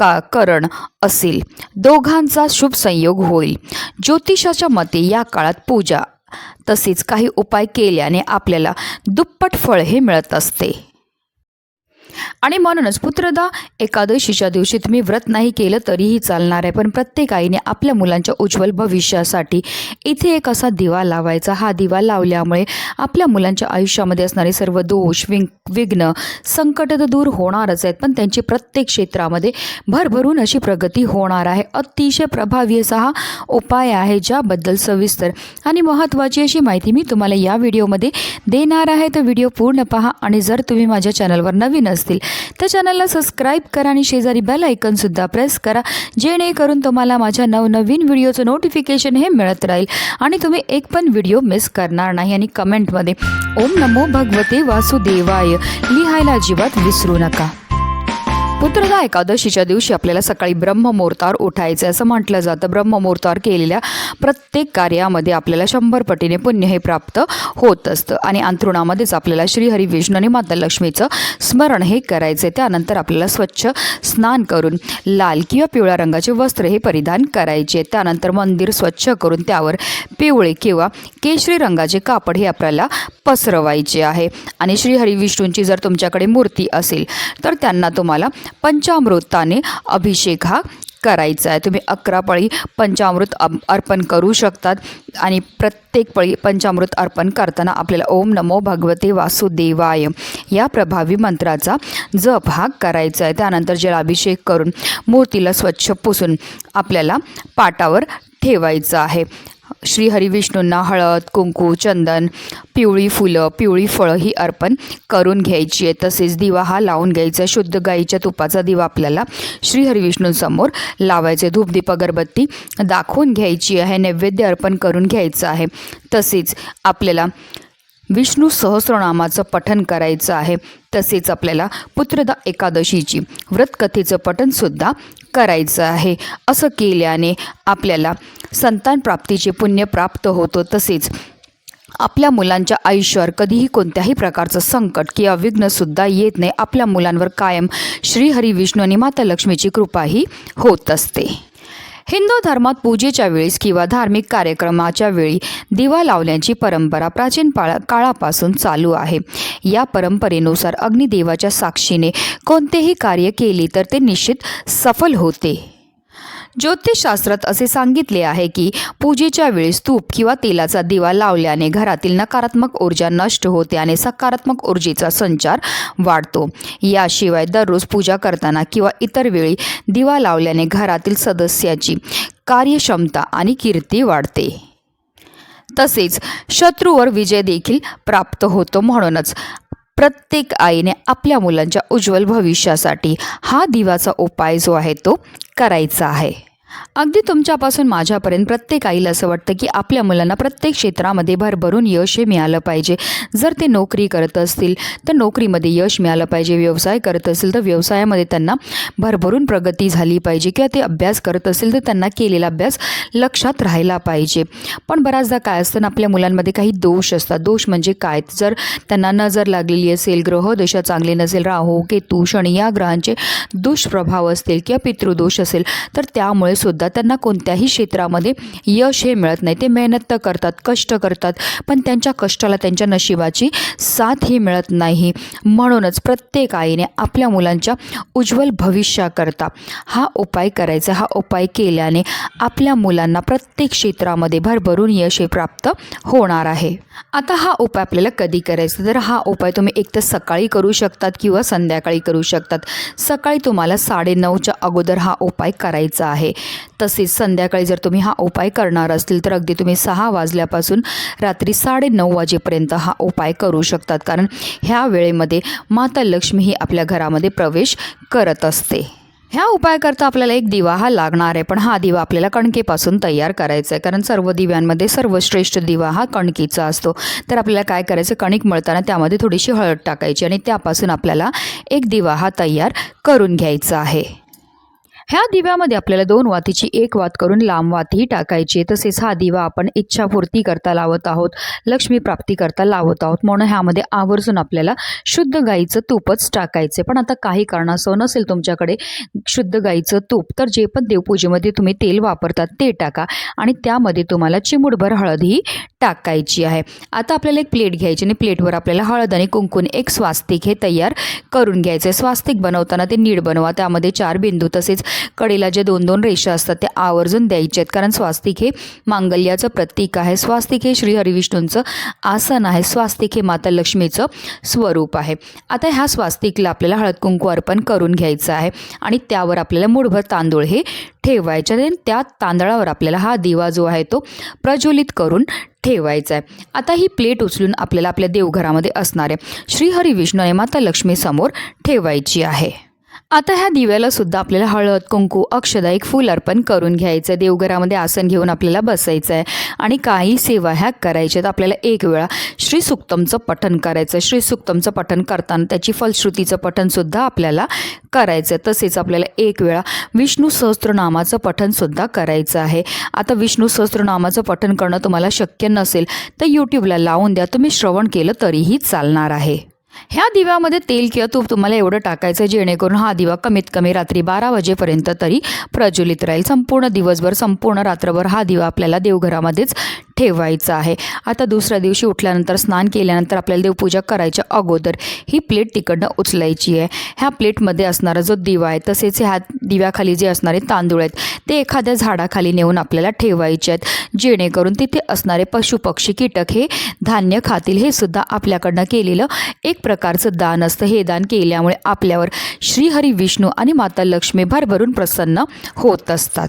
का करण असेल. दोघांचा शुभ संयोग होईल. ज्योतिषाच्या मते या काळात पूजा तसेच काही उपाय केल्याने आपल्याला दुप्पट फळ हे मिळत असते. आणि म्हणूनच पुत्रदा एकादशीच्या दिवशी तुम्ही व्रत नाही केलं तरीही चालणार आहे. पण प्रत्येक आईने आपल्या मुलांच्या उज्ज्वल भविष्यासाठी इथे एक असा दिवा लावायचा. हा दिवा लावल्यामुळे आपल्या मुलांच्या आयुष्यामध्ये असणारे सर्व दोष विं विघ्न संकट तर दूर होणारच आहेत. पण त्यांची प्रत्येक क्षेत्रामध्ये भरभरून अशी प्रगती होणार आहे. अतिशय प्रभावी असा हा उपाय आहे ज्याबद्दल सविस्तर आणि महत्त्वाची अशी माहिती मी तुम्हाला या व्हिडिओमध्ये देणार आहे. तर व्हिडिओ पूर्ण पहा आणि जर तुम्ही माझ्या चॅनलवर नवीन असतील तर चॅनलला सबस्क्राईब करा आणि शेजारी बेल ऐकनसुद्धा प्रेस करा जेणेकरून तुम्हाला माझ्या नवनवीन व्हिडिओचं नोटिफिकेशन हे मिळत राहील. आणि तुम्ही एक पण व्हिडिओ मिस करणार नाही आणि कमेंटमध्ये ओम नमो भगवते वासुदेवाय लिहायला अजिबात विसरू नका. पुत्रदा एकादशीच्या दिवशी आपल्याला सकाळी ब्रह्ममुहूर्तावर उठायचं असं म्हटलं जातं. ब्रह्ममुहूर्तावर केलेल्या प्रत्येक कार्यामध्ये आपल्याला शंभर पटीने पुण्य हे प्राप्त होत असतं. आणि अंथरुणामध्येच आपल्याला श्रीहरी विष्णू आणि माता लक्ष्मीचं स्मरण हे करायचं आहे. त्यानंतर आपल्याला स्वच्छ स्नान करून लाल किंवा पिवळ्या रंगाचे वस्त्र हे परिधान करायचे त्यानंतर मंदिर स्वच्छ करून त्यावर पिवळे किंवा केशरी रंगाचे कापड हे आपल्याला पसरवायचे आहे. आणि श्रीहरी विष्णूंची जर तुमच्याकडे मूर्ती असेल तर त्यांना तुम्हाला पंचामृताने अभिषेक हा करायचा आहे. तुम्ही अकरा पळी पंचामृत अर्पण करू शकतात आणि प्रत्येक पळी पंचामृत अर्पण करताना आपल्याला ओम नमो भगवते वासुदेवाय या प्रभावी मंत्राचा जप हा करायचा आहे. त्यानंतर जलाभिषेक करून मूर्तीला स्वच्छ पुसून आपल्याला पाटावर ठेवायचं आहे. श्री हळद कुंकू चंदन पिवळी फुलं पिवळी फळं ही अर्पण करून घ्यायची आहे. तसेच दिवा हा लावून घ्यायचा आहे. शुद्ध गाईच्या तुपाचा दिवा आपल्याला श्री हरिविष्णूंसमोर लावायचे धूपदीप अगरबत्ती दाखवून घ्यायची आहे. नैवेद्य अर्पण करून घ्यायचं आहे. तसेच आपल्याला विष्णू सहस्रनामाचं पठन करायचं आहे. तसेच आपल्याला पुत्रदा एकादशीची व्रतकथेचं पठनसुद्धा करायचं आहे. असं केल्याने आपल्याला संतान प्राप्तीचे पुण्य प्राप्त होतं. तसेच आपल्या मुलांच्या आयुष्यावर कधीही कोणत्याही प्रकारचं संकट किंवा विघ्नसुद्धा येत नाही. आपल्या मुलांवर कायम श्रीहरी विष्णू आणि माता लक्ष्मीची कृपाही होत असते. हिंदू धर्मात पूजेच्या वेळेस किंवा धार्मिक कार्यक्रमाच्या वेळी दिवा लावण्याची परंपरा प्राचीन पाळा काळापासून चालू आहे. या परंपरेनुसार अग्निदेवाच्या साक्षीने कोणतेही कार्य केले तर ते निश्चित सफल होते. ज्योतिषशास्त्रात असे सांगितले आहे की पूजेच्या वेळी स्तूप किंवा तेलाचा दिवा लावल्याने घरातील नकारात्मक ऊर्जा नष्ट होते आणि सकारात्मक ऊर्जेचा संचार वाढतो. याशिवाय दररोज पूजा करताना किंवा इतर वेळी दिवा लावल्याने घरातील सदस्याची कार्यक्षमता आणि कीर्ती वाढते. तसेच शत्रूवर विजय देखील प्राप्त होतो म्हणूनच प्रत्येक आईने आपल्या मुलांच्या उज्ज्वल भविष्यासाठी हा दिवाचा उपाय जो आहे तो करायचा आहे. अगदी तुमच्यापासून माझ्यापर्यंत प्रत्येक आईला असं वाटतं की आपल्या मुलांना प्रत्येक क्षेत्रामध्ये भरभरून यश हे मिळालं पाहिजे. जर ते नोकरी करत असतील तर नोकरीमध्ये यश मिळालं पाहिजे व्यवसाय करत असतील तर व्यवसायामध्ये त्यांना भरभरून प्रगती झाली पाहिजे किंवा ते अभ्यास करत असतील तर त्यांना केलेला अभ्यास लक्षात राहायला पाहिजे. पण बऱ्याचदा काय असतं ना आपल्या मुलांमध्ये काही दोष असतात. दोष म्हणजे काय? जर त्यांना नजर लागलेली असेल ग्रहदशा चांगली नसेल राहू केतू शनी या ग्रहांचे दुष्प्रभाव असतील किंवा पितृदोष असेल तर त्यामुळे सुद्धा त्यांना कोणत्याही क्षेत्रामध्ये यश हे मिळत नाही. ते मेहनत तर करतात कष्ट करतात पण त्यांच्या कष्टाला त्यांच्या नशिबाची साथ ही मिळत नाही. म्हणूनच प्रत्येक आईने आपल्या मुलांच्या उज्ज्वल भविष्याकरता हा उपाय करायचा. हा उपाय केल्याने आपल्या मुलांना प्रत्येक क्षेत्रामध्ये भरभरून यश हे प्राप्त होणार आहे. आता हा उपाय आपल्याला कधी करायचा? तर हा उपाय तुम्ही एक तर सकाळी करू शकतात किंवा संध्याकाळी करू शकतात. सकाळी तुम्हाला साडेनऊच्या अगोदर हा उपाय करायचा आहे. तसेच संध्याकाळी जर तुम्ही हा उपाय करणार असतील तर अगदी तुम्ही सहा वाजल्यापासून रात्री साडेनऊ वाजेपर्यंत हा उपाय करू शकतात. कारण ह्या वेळेमध्ये माता लक्ष्मी ही आपल्या घरामध्ये प्रवेश करत असते. ह्या उपाय करता आपल्याला एक दिवा हा लागणार आहे. पण हा दिवा आपल्याला कणकेपासून तयार करायचा आहे. कारण सर्व दिव्यांमध्ये सर्वश्रेष्ठ दिवा हा कणकीचा असतो. तर आपल्याला काय करायचं? कणिक मळताना त्यामध्ये थोडीशी हळद टाकायची आणि त्यापासून आपल्याला एक दिवा हा तयार करून घ्यायचा आहे. ह्या दिव्यामध्ये आपल्याला दोन वातीची एक वात करून लांब वातीही टाकायची आहे. तसेच हा दिवा आपण इच्छापूर्ती करता लावत आहोत लक्ष्मी प्राप्ती करता लावत आहोत. म्हणून ह्यामध्ये आवर्जून आपल्याला शुद्ध गाईचं तूपच टाकायचे पण आता काही कारणास्तव नसेल तुमच्याकडे शुद्ध गाईचं तूप तर जे पण देवपूजेमध्ये तुम्ही तेल वापरतात ते टाका आणि त्यामध्ये तुम्हाला चिमूटभर हळद ही टाकायची आहे. आता आपल्याला एक प्लेट घ्यायची आणि प्लेटवर आपल्याला हळद आणि कुंकून एक स्वास्तिक हे तयार करून घ्यायचं आहे स्वास्तिक बनवताना ते नीड बनवा. त्यामध्ये चार बिंदू तसेच कडेला जे दोन दोन रेषा असतात ते आवर्जून द्यायचे आहेत. कारण स्वास्तिक हे मांगल्याचं प्रतीक आहे. स्वास्तिक हे श्री हरिविष्णूंचं आसन आहे. स्वास्तिक हे माता लक्ष्मीचं स्वरूप आहे. आता ह्या स्वास्तिकला आपल्याला हळद कुंकू अर्पण करून घ्यायचं आहे आणि त्यावर आपल्याला मूठभर तांदूळ हे ठेवायचे आणि त्या तांदळावर आपल्याला हा दिवा जो आहे तो प्रज्वलित करून ठेवायचा आहे. आता ही प्लेट उचलून आपल्याला आपल्या देवघरामध्ये असणाऱ्या श्रीहरी विष्णू आणि माता लक्ष्मीसमोर ठेवायची आहे. आता ह्या दिव्याला सुद्धा आपल्याला हळद कुंकू अक्षदा एक फूल अर्पण करून घ्यायचं आहे देवघरामध्ये आसन घेऊन आपल्याला बसायचं आहे आणि काही सेवा ह्या करायच्यात आपल्याला एक वेळा श्री सुक्तमचं पठण करायचं आहे श्री सुक्तमचं पठण करताना त्याची फलश्रुतीचं पठणसुद्धा आपल्याला करायचं आहे तसेच आपल्याला एक वेळा विष्णू सहस्त्रनामाचं पठणसुद्धा करायचं आहे. आता विष्णू सहस्त्रनामाचं पठण करणं तुम्हाला शक्य नसेल तर यूट्यूबला लावून द्या. तुम्ही श्रवण केलं तरीही चालणार आहे. ह्या दिव्यामध्ये तेल किंवा तूप तुम्हाला एवढं टाकायचं जेणेकरून हा दिवा कमीत कमी रात्री बारा वाजेपर्यंत तरी प्रज्वलित राहील. संपूर्ण दिवसभर संपूर्ण रात्रभर हा दिवा आपल्याला देवघरामध्येच ठेवायचं आहे. आता दुसऱ्या दिवशी उठल्यानंतर स्नान केल्यानंतर आपल्याला देवपूजा करायच्या अगोदर ही प्लेट तिकडनं उचलायची आहे. ह्या प्लेटमध्ये असणारा जो दिवा आहे तसेच ह्या दिव्याखाली जे असणारे तांदूळ आहेत ते एखाद्या झाडाखाली नेऊन आपल्याला ठेवायचे आहेत. जेणेकरून तिथे असणारे पशुपक्षी कीटक हे धान्य खातील हे सुद्धा आपल्याकडनं केलेलं एक प्रकारचं दान असतं. हे दान केल्यामुळे आपल्यावर श्रीहरी विष्णू आणि माता लक्ष्मी भरभरून प्रसन्न होत असतात.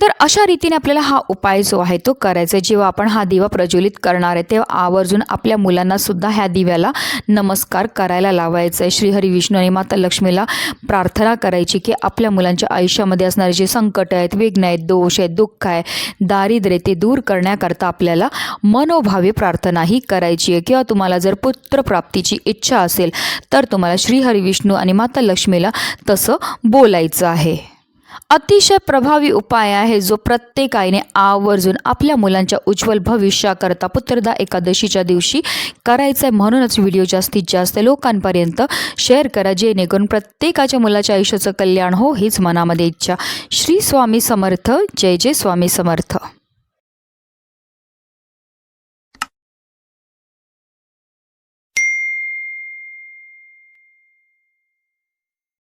तर अशा रीतीने आपल्याला हा उपाय जो आहे तो करायचा आहे. जेव्हा आपण हा दिवा प्रज्वलित करणार आहे तेव्हा आवर्जून आपल्या मुलांना सुद्धा ह्या दिव्याला नमस्कार करायला लावायचा आहे. श्रीहरी विष्णू आणि माता लक्ष्मीला प्रार्थना करायची की आपल्या मुलांच्या आयुष्यामध्ये असणारे जे संकट आहेत विघ्न आहेत दोष आहेत दुःख आहे दारिद्र्य ते दूर करण्याकरता आपल्याला मनोभावे प्रार्थनाही करायची आहे. किंवा तुम्हाला जर पुत्रप्राप्तीची इच्छा असेल तर तुम्हाला श्रीहरी विष्णू आणि माता लक्ष्मीला तसं बोलायचं आहे. अतिशय प्रभावी उपाय आहे जो प्रत्येक आईने आवर्जून आपल्या मुलांच्या उज्ज्वल भविष्याकरता पुत्रदा एकादशीच्या दिवशी करायचं आहे म्हणूनच व्हिडिओ जास्तीत जास्त लोकांपर्यंत शेअर करा जेणेकरून प्रत्येकाच्या मुलाच्या आयुष्याचं कल्याण हो हीच मनामध्ये इच्छा. श्री स्वामी समर्थ. जय जय स्वामी समर्थ.